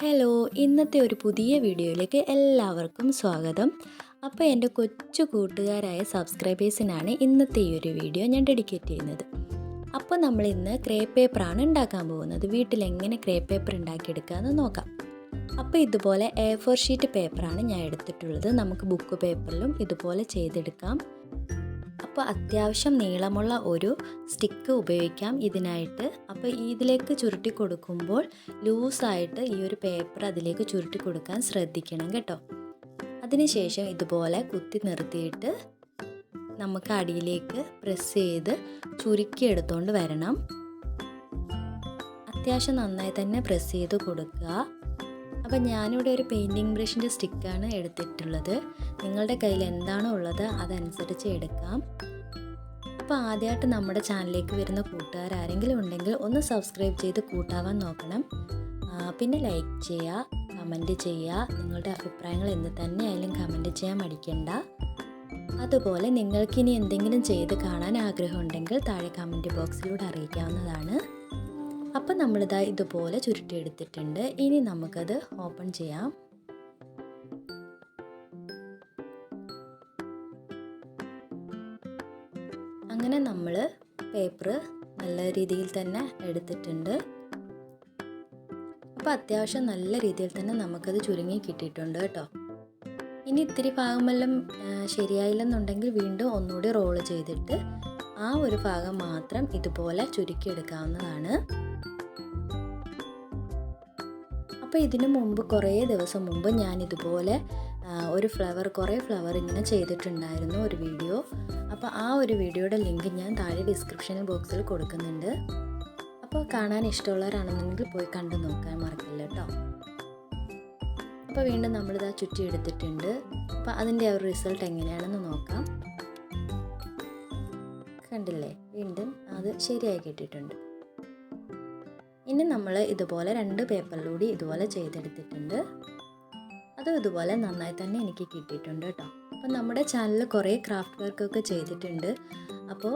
Hello ഇന്നത്തെ ഒരു പുതിയ വീഡിയോയിലേക്ക് എല്ലാവർക്കും സ്വാഗതം. അപ്പോൾ എന്റെ കൊച്ചു കൂട്ടുകാരായ സബ്സ്ക്രൈബേഴ്സിനാണ് ഇന്നത്തെ ഈ ഒരു വീഡിയോ ഞാൻ ഡെഡിക്കേറ്റ് ചെയ്യുന്നത്. അപ്പോൾ നമ്മൾ ഇന്ന് ക്രേ പേപ്പറാണ് ഉണ്ടാക്കാൻ പോകുന്നത്. വീട്ടിൽ എങ്ങനെ ക്രേ പേപ്പർ ഉണ്ടാക്കിയെടുക്കാമെന്ന് നോക്കാം. അപ്പോൾ ഇതുപോലെ എ ഫോർ ഷീറ്റ് പേപ്പറാണ് ഞാൻ എടുത്തിട്ടുള്ളത്. നമുക്ക് ബുക്ക് പേപ്പറിലും ഇതുപോലെ ചെയ്തെടുക്കാം. അപ്പോൾ അത്യാവശ്യം നീളമുള്ള ഒരു സ്റ്റിക്ക് ഉപയോഗിക്കാം ഇതിനായിട്ട്. അപ്പോൾ ഇതിലേക്ക് ചുരുട്ടി കൊടുക്കുമ്പോൾ ലൂസായിട്ട് ഈ ഒരു പേപ്പർ അതിലേക്ക് ചുരുട്ടി കൊടുക്കാൻ ശ്രദ്ധിക്കണം കേട്ടോ. അതിനുശേഷം ഇതുപോലെ കുത്തി നിർത്തിയിട്ട് നമുക്ക് അടിയിലേക്ക് പ്രസ് ചെയ്ത് ചുരുക്കി എടുത്തുകൊണ്ട് വരണം. അത്യാവശ്യം നന്നായി തന്നെ പ്രസ് ചെയ്ത് കൊടുക്കുക. അപ്പം ഞാനിവിടെ ഒരു പെയിന്റിങ് ബ്രഷിന്റെ സ്റ്റിക്കാണ് എടുത്തിട്ടുള്ളത്. നിങ്ങളുടെ കയ്യിൽ എന്താണോ ഉള്ളത് അതനുസരിച്ച് എടുക്കാം. അപ്പോൾ ആദ്യമായിട്ട് നമ്മുടെ ചാനലിലേക്ക് വരുന്ന കൂട്ടുകാർ ആരെങ്കിലും ഉണ്ടെങ്കിൽ ഒന്ന് സബ്സ്ക്രൈബ് ചെയ്ത് കൂട്ടാവാൻ നോക്കണം. പിന്നെ ലൈക്ക് ചെയ്യുക കമന്റ് ചെയ്യുക നിങ്ങളുടെ അഭിപ്രായങ്ങൾ എന്ത് തന്നെയായാലും കമന്റ് ചെയ്യാൻ മടിക്കണ്ട. അതുപോലെ നിങ്ങൾക്കിനി എന്തെങ്കിലും ചെയ്ത് കാണാൻ ആഗ്രഹമുണ്ടെങ്കിൽ താഴെ കമന്റ് ബോക്സിലൂടെ അറിയിക്കാവുന്നതാണ്. അപ്പം നമ്മളിതാ ഇതുപോലെ ചുരുട്ടിയെടുത്തിട്ടുണ്ട്. ഇനി നമുക്കത് ഓപ്പൺ ചെയ്യാം. അങ്ങനെ നമ്മൾ പേപ്പർ നല്ല രീതിയിൽ തന്നെ എടുത്തിട്ടുണ്ട്. അപ്പോൾ അത്യാവശ്യം നല്ല രീതിയിൽ തന്നെ നമുക്കത് ചുരുങ്ങി കിട്ടിയിട്ടുണ്ട് കേട്ടോ. ഇനി ഇത്തിരി ഭാഗമെല്ലാം ശരിയായില്ലെന്നുണ്ടെങ്കിൽ വീണ്ടും ഒന്നുകൂടി റോൾ ചെയ്തിട്ട് ആ ഒരു ഭാഗം മാത്രം ഇതുപോലെ ചുരുക്കിയെടുക്കാവുന്നതാണ്. അപ്പോൾ ഇതിനു മുമ്പ് കുറേ ദിവസം മുമ്പ് ഞാൻ ഇതുപോലെ ഒരു ഫ്ലവർ കുറേ ഫ്ലവർ ഇങ്ങനെ ചെയ്തിട്ടുണ്ടായിരുന്നു ഒരു വീഡിയോ. അപ്പോൾ ആ ഒരു വീഡിയോയുടെ ലിങ്ക് ഞാൻ താഴെ ഡിസ്ക്രിപ്ഷൻ ബോക്സിൽ കൊടുക്കുന്നുണ്ട്. അപ്പോൾ കാണാൻ ഇഷ്ടമുള്ളവരാണെന്നുണ്ടെങ്കിൽ പോയി കണ്ടു നോക്കാൻ മറക്കില്ല കേട്ടോ അപ്പോൾ വീണ്ടും നമ്മളിതാ ചുറ്റി എടുത്തിട്ടുണ്ട് അപ്പോൾ അതിന്റെ ആ ഒരു റിസൾട്ട് എങ്ങനെയാണെന്ന് നോക്കാം. കണ്ടില്ലേ? വീണ്ടും അത് ശരിയായി കിട്ടിയിട്ടുണ്ട്. ഇനി നമ്മൾ ഇതുപോലെ രണ്ട് പേപ്പറിലൂടെ ഇതുപോലെ ചെയ്തെടുത്തിട്ടുണ്ട്. അതും ഇതുപോലെ നന്നായി തന്നെ എനിക്ക് കിട്ടിയിട്ടുണ്ട് കേട്ടോ. അപ്പോൾ നമ്മുടെ ചാനലിൽ കുറേ ക്രാഫ്റ്റ് വർക്കൊക്കെ ചെയ്തിട്ടുണ്ട്. അപ്പോൾ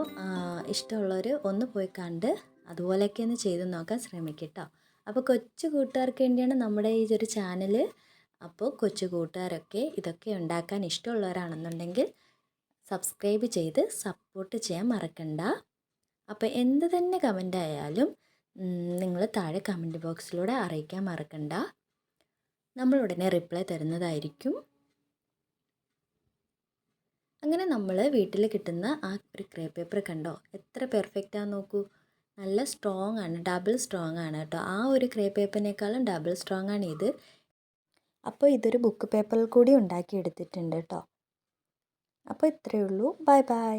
ഇഷ്ടമുള്ളവർ ഒന്ന് പോയി കണ്ട് അതുപോലെയൊക്കെ ഒന്ന് ചെയ്ത് നോക്കാൻ ശ്രമിക്കട്ടോ അപ്പോൾ കൊച്ചു കൂട്ടുകാർക്ക് വേണ്ടിയാണ് നമ്മുടെ ഈ ഒരു ചാനൽ അപ്പോൾ കൊച്ചു കൂട്ടുകാരൊക്കെ ഇതൊക്കെ ഉണ്ടാക്കാൻ ഇഷ്ടമുള്ളവരാണെന്നുണ്ടെങ്കിൽ സബ്സ്ക്രൈബ് ചെയ്ത് സപ്പോർട്ട് ചെയ്യാൻ മറക്കണ്ട. അപ്പോൾ എന്ത് തന്നെ കമന്റ് ആയാലും നിങ്ങൾ താഴെ കമന്റ് ബോക്സിലൂടെ അറിയിക്കാൻ മറക്കണ്ട. നമ്മൾ ഉടനെ റിപ്ലൈ തരുന്നതായിരിക്കും. അങ്ങനെ നമ്മൾ വീട്ടിൽ കിട്ടുന്ന ആ ഒരു ക്രേ പേപ്പർ കണ്ടോ? എത്ര പെർഫെക്റ്റ് പെർഫെക്റ്റാന്ന് നോക്കൂ. നല്ല സ്ട്രോങ് ആണ് ഡബിൾ സ്ട്രോങ് ആണ് കേട്ടോ. ആ ഒരു ക്രേ പേപ്പറിനേക്കാളും ഡബിൾ സ്ട്രോങ് ആണ് ഇത്. അപ്പോൾ ഇതൊരു ബുക്ക് പേപ്പറിൽ കൂടി ഉണ്ടാക്കി എടുത്തിട്ടുണ്ട് കേട്ടോ. അപ്പോൾ ഇത്രയേ ഉള്ളൂ. Bye bye.